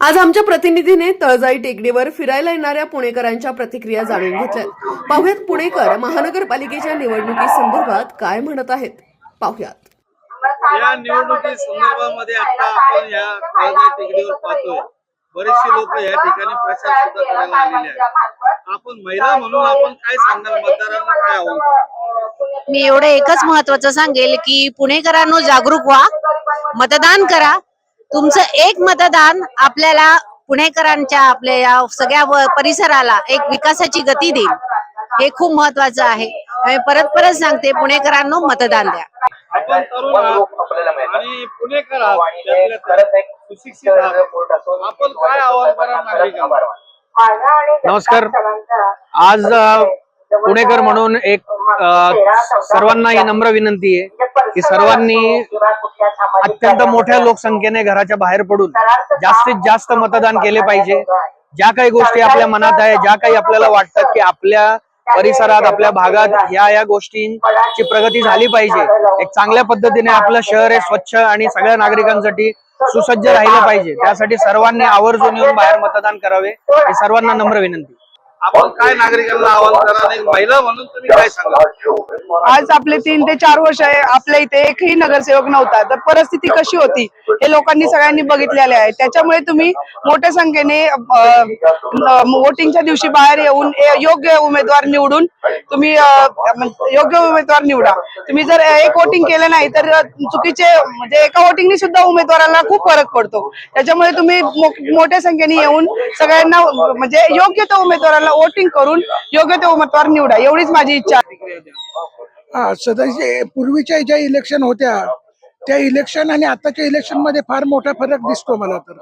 आज आमच्या प्रतिनिधीने तळजाई टेकडीवर फिरायला येणाऱ्या पुणेकरांच्या प्रतिक्रिया जाणून घेतल्या पाहुयात पुणेकर महानगरपालिकेच्या निवडणुकी संदर्भात काय म्हणत आहेत? पाहुयात. या निवडणुकी संदर्भामध्ये आता आपण या काळजा टेकडीवर पाहतोय. बरेचसे लोक या ठिकाणी प्रचार सुद्धा करायला आलेले आहेत. आपण महिला म्हणून आपण काय सांगणार मतदारांना काय आव्हान मी एवढं एकच महत्वाचं सांगेल की पुणेकरांनो जागरूक व्हा मतदान करा तुमचं एक मतदान आपल्याला पुणेकरांच्या आपल्या या सगळ्या व- परिसराला एक विकासाची गती देईल. हे खूप महत्वाचं आहे. परत परत सांगते पुणेकरांनो मतदान द्या. आणि पुणेकर आपण काय आव्हान नमस्कार. आज पुणेकर म्हणून एक सर्वांना ही नम्र विनंती आहे. की सर्वांनी अत्यंत मोठ्या लोकसंख्येने घराच्या बाहेर पडून जास्तीत जास्त मतदान केले पाहिजे. ज्या काही गोष्टी आपल्या मनात आहे ज्या काही आपल्याला वाटतात की आपल्या परिसरात आपल्या भागात ह्या या गोष्टींची प्रगती झाली पाहिजे. एक चांगल्या पद्धतीने आपलं शहर हे स्वच्छ आणि सगळ्या नागरिकांसाठी सुसज्ज राहिलं पाहिजे. त्यासाठी सर्वांनी आवर्जून येऊन बाहेर मतदान करावे. ही सर्वांना नम्र विनंती. आपण काय नागरिकांना आव्हान करा आणि महिला म्हणून तुम्ही काय सांगा आज आपले तीन ते चार वर्ष आहे आपल्या इथे एकही नगरसेवक नव्हता. तर परिस्थिती कशी होती? हे लोकांनी सगळ्यांनी बघितलेले आहे. त्याच्यामुळे तुम्ही मोठ्या संख्येने वोटिंगच्या दिवशी बाहेर येऊन योग्य उमेदवार निवडून तुम्ही योग्य उमेदवार निवडा. तुम्ही जर एक वोटिंग केलं नाही तर चुकीचे म्हणजे एका वोटिंगनी सुद्धा उमेदवाराला खूप फरक पडतो. त्याच्यामुळे तुम्ही मोठ्या संख्येने येऊन सगळ्यांना म्हणजे योग्य त्या उमेदवाराला वोटिंग करून योग्य ते उमेदवार निवडा. एवढीच माझी इच्छा. आहे हा सदस्य पूर्वीच्या ज्या इलेक्शन होत्या त्या इलेक्शन आणि आताच्या इलेक्शनमध्ये फार मोठा फरक दिसतो मला तर.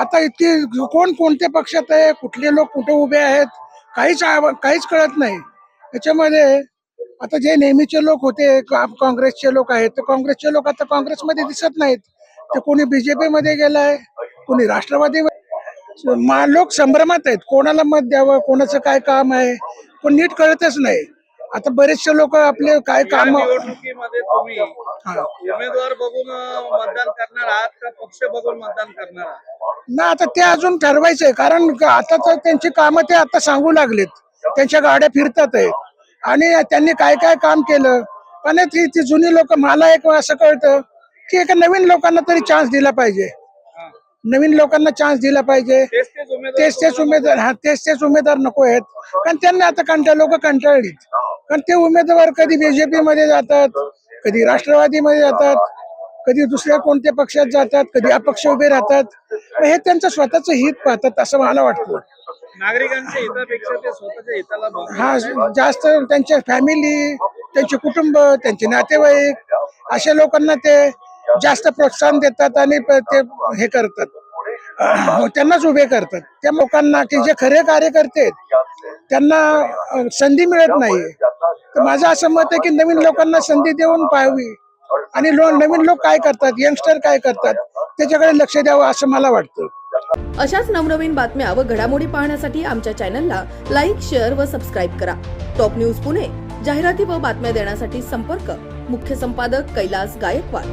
आता इतकी कोण कोणत्या पक्षात आहे कुठले लोक कुठे उभे आहेत काहीच काहीच कळत नाही. त्याच्यामध्ये आता जे नेहमीचे लोक होते काँग्रेसचे लोक आहेत तर काँग्रेसचे लोक आता काँग्रेसमध्ये दिसत नाहीत. ते कोणी बीजेपी मध्ये गेलाय कोणी राष्ट्रवादी लोक संभ्रमात आहेत. कोणाला मत द्यावं कोणाचं काय काम आहे कोण नीट कळतच नाही. आता बरेचसे लोक आपले काय काम निवडणुकीमध्ये तुम्ही. उमेदवार बघून मतदान करणार आहात का पक्ष बघून मतदान करणार आहात? ना आता ते अजून ठरवायचंय. कारण आता तर त्यांची कामं ते आता सांगू लागलेत. त्यांच्या गाड्या फिरतात आहे. आणि त्यांनी काय काय काम केलं? पण ती ती जुनी लोक मला एक असं कळतं की एका नवीन लोकांना तरी चान्स दिला पाहिजे. नवीन लोकांना चान्स दिला पाहिजे. तेच तेच उमेदवार हा तेच तेच उमेदवार नको आहेत. कारण त्यांना आता कंटाळ लोक कंटाळलीत. कारण ते उमेदवार कधी बीजेपी मध्ये जातात कधी राष्ट्रवादीमध्ये जातात कधी दुसऱ्या कोणत्या पक्षात जातात कधी अपक्ष उभे राहतात. हे त्यांचं स्वतःचं हित पाहतात असं मला वाटतं. नागरिकांच्या हितापेक्षा ते स्वतःच्या हिताला. हा जास्त त्यांच्या फॅमिली त्यांचे कुटुंब त्यांचे नातेवाईक अशा लोकांना ते जास्त प्रोत्साहन देतात आणि ते हे करतात. हो, त्यांनाच उभे करतात. त्या लोकांना की जे खरे कार्यकर्ते त्यांना संधी मिळत नाही. तर माझं असं मत आहे की नवीन लोकांना संधी देऊन पाहावी. आणि नवीन लोक काय करतात? यंगस्टर काय करतात? त्याच्याकडे लक्ष द्यावं असं मला वाटतं. अशाच नवनवीन बातम्या व घडामोडी पाहण्यासाठी आमच्या चॅनलला लाईक शेअर व सबस्क्राईब करा. टॉप न्यूज पुणे जाहिराती व बातम्या देण्यासाठी संपर्क मुख्य संपादक कैलास गायकवाड.